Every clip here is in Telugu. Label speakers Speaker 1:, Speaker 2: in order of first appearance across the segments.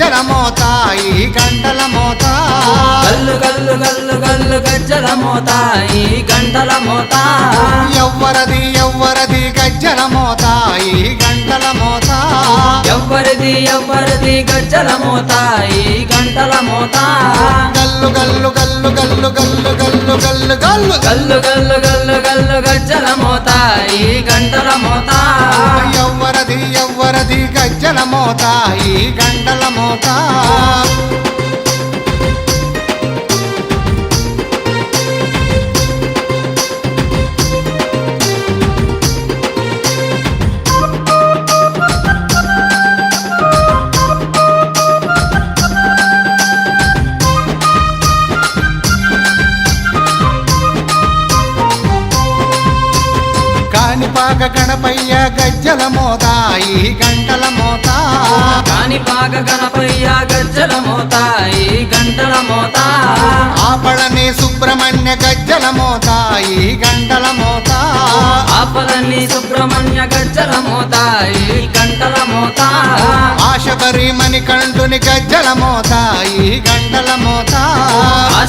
Speaker 1: గజ్జల మోత ఈ గంటల మోత
Speaker 2: గల్లు గల్లు గల్లు గల్లు గజ్జల మోత ఈ గంటల మోత
Speaker 1: ఎవ్వరది ఎవ్వరది గజ్జల మోత ఈ గంటల మోత
Speaker 2: ఎవ్వరిది ఎవ్వరిది గజ్జల మోత ఈ గంటల మోత
Speaker 1: గల్లు గల్లు గల్లు గల్లు గల్లు గల్లు గల్లు గల్లు
Speaker 2: గల్లు. గల్లు గల్లు గల్లు గజ్జల మోత ఈ గంటల మోత.
Speaker 1: ఎవ్వరది ఎవ్వరది గజ్జల మోత ఈ గంటల మోత. గజ్జల మోత ఈ గంటల మోత.
Speaker 2: కాణిపాక గణపయ్య గజ్జల మోత ఈ గంటల మోత.
Speaker 1: ఆపళని సుబ్రహ్మణ్య గజ్జల మోత ఈ గంటల మోత.
Speaker 2: ఆపలన్ని సుబ్రహ్మణ్య గజ్జల మోత ఈ గంటల మోత.
Speaker 1: ఆశబరి మణికంఠుని గజ్జల మోత ఈ గంటల మోత.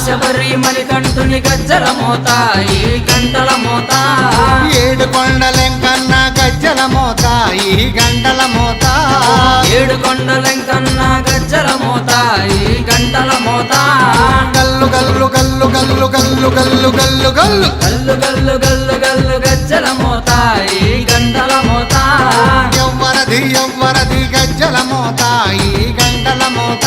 Speaker 2: ఆశబరి మణికంఠుని గజ్జల మోత ఈ గంటల మోత.
Speaker 1: ఏడు కొండలెంకన్న గజ్జల మోత ఈ గంటల మోత.
Speaker 2: ఏడు కొండలెంకన్న గజ్జల మోత ఈ గంటల మోత.
Speaker 1: గల్లు గల్లు గల్లు గల్లు గల్లు గల్లు గల్లు గల్లు.
Speaker 2: గల్లు గల్లు గల్లు గల్లు గజ్జల మోత ఈ గంటల మోత.
Speaker 1: ఎవ్వరది ఎవ్వరది గజ్జల మోత ఈ గంటల మోత.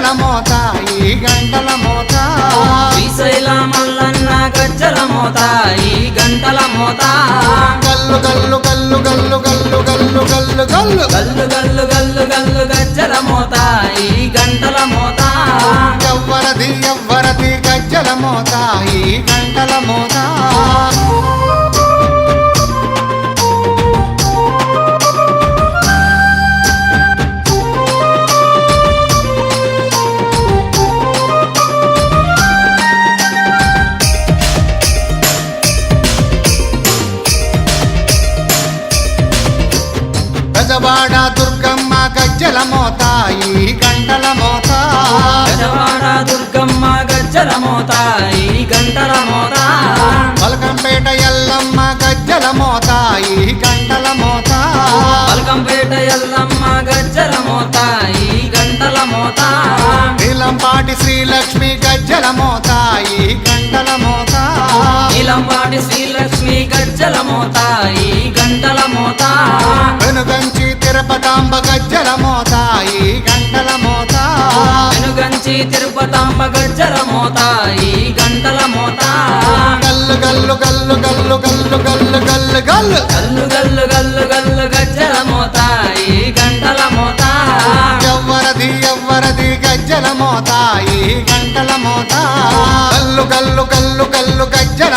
Speaker 1: గజ్జల మోత ఈ గంటల మోత.
Speaker 2: శ్రీశైల మల్లన్న గజ్జల మోత ఈ గంటల మోత.
Speaker 1: గల్లు గల్లు గల్లు గల్లు గల్లు గల్లు గల్లు గల్లు.
Speaker 2: గల్లు గల్లు గల్లు గల్లు గజ్జల మోత ఈ గంటల మోత.
Speaker 1: ఎవ్వరది ఎవ్వరది గజ్జల మోత ఈ గంటల మోత. గజవాడ దుర్గమ్మ గజ్జల మోత ఈ గంటల మోత.
Speaker 2: గజవాడ దుర్గమ్మ గజ్జల మోత ఈ గంటల మోత.
Speaker 1: పలకంపేట ఎల్లమ్మ గజ్జల మోత ఈ గంటల మోత.
Speaker 2: పలకంపేట ఎల్లమ్మ గజ్జల మోత ఈ గంటల మోత.
Speaker 1: నీలంపాటి శ్రీలక్ష్మి గజ్జల మోత ఈ గంటల మోత.
Speaker 2: నీలంపాటి శ్రీలక్ష్మి గజ్జల మోత ఈ గంటల మోత.
Speaker 1: వెనుగంచి తిరుపతాంబ గజ్జల మోత ఈ గంటల మోత గల్లు గల్లు గల్లు గల్లు గల్లు గల్లు గల్లు గల్లు
Speaker 2: గల్లు గల్లు గల్లు గల్లు గజ్జల మోత ఈ గంటల మోత
Speaker 1: ఎవ్వరది ఎవ్వరది గజ్జల మోత ఈ గంటల మోత గల్లు గల్లు గల్లు గల్లు గజ్జల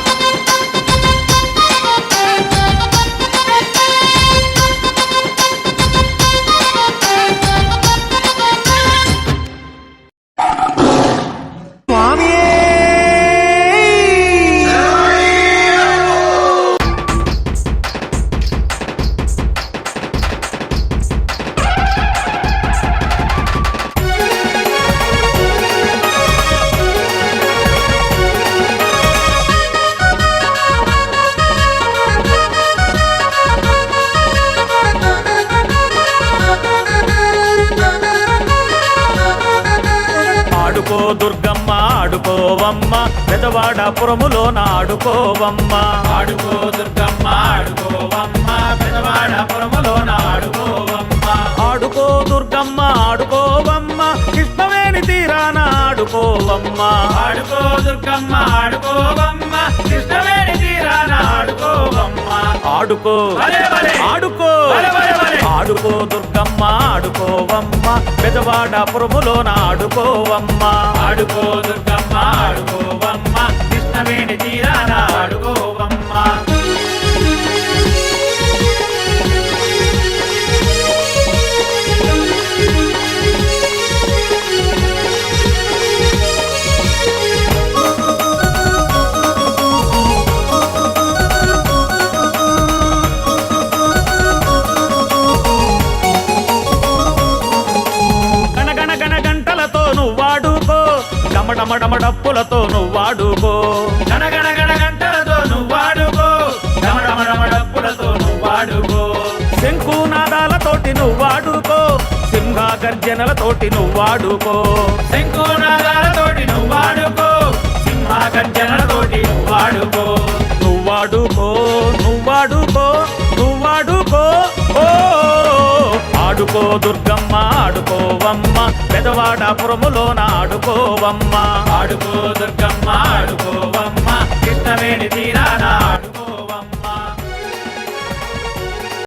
Speaker 3: ఆడుకోవమ్మ. పెదవాడపురములోన ఆడుకోవమ్మ
Speaker 2: ఆడుకో దుర్గమ్మ ఆడుకోవమ్మ. పెదవాడపురములోన ఆడుకోవమ్మ
Speaker 3: ఆడుకో దుర్గమ్మ ఆడుకోవమ్మ. కృష్ణవేణి తీరాన ఆడుకోవమ్మ.
Speaker 2: ఆడుకో దుర్గమ్మ ఆడుకోవమ్మ. కృష్ణవేణి తీరాన ఆడుకోవమ్మ.
Speaker 3: ఆడుకో. ఆడుకో. ఆడుకో దుర్గమ్మ ఆడుకోవమ్మ. పెదవాడపురములోన ఆడుకోవమ్మ
Speaker 2: ఆడుకో దుర్గమ్మ ఆడుకోవమ్మ. కృష్ణవేణి తీరాన
Speaker 3: డమడమడమ డప్పులతో నువ్వాడుకో.
Speaker 2: గణగణ గణ గంటలతో నువ్వాడుకో. డమడమడమ డప్పులతో నువ్వాడుకో.
Speaker 3: శంకునాదాలతోటి నువ్వాడుకో. సింహ గర్జనలతోటి నువ్వాడుకో.
Speaker 2: శంకునాదాలతోటి నువ్వాడుకో. సింహ గర్జనలతోటి నువ్వాడుకో.
Speaker 3: నువ్వాడుకో నువ్వాడుకో. ఆడుకో దుర్గమ్మ ఆడుకోవమ్మ పెదవాడ పురములోన ఆడుకోవమ్మ
Speaker 2: ఆడుకో దుర్గమ్మ ఆడుకోవమ్మ కృష్ణవేణి తీరానా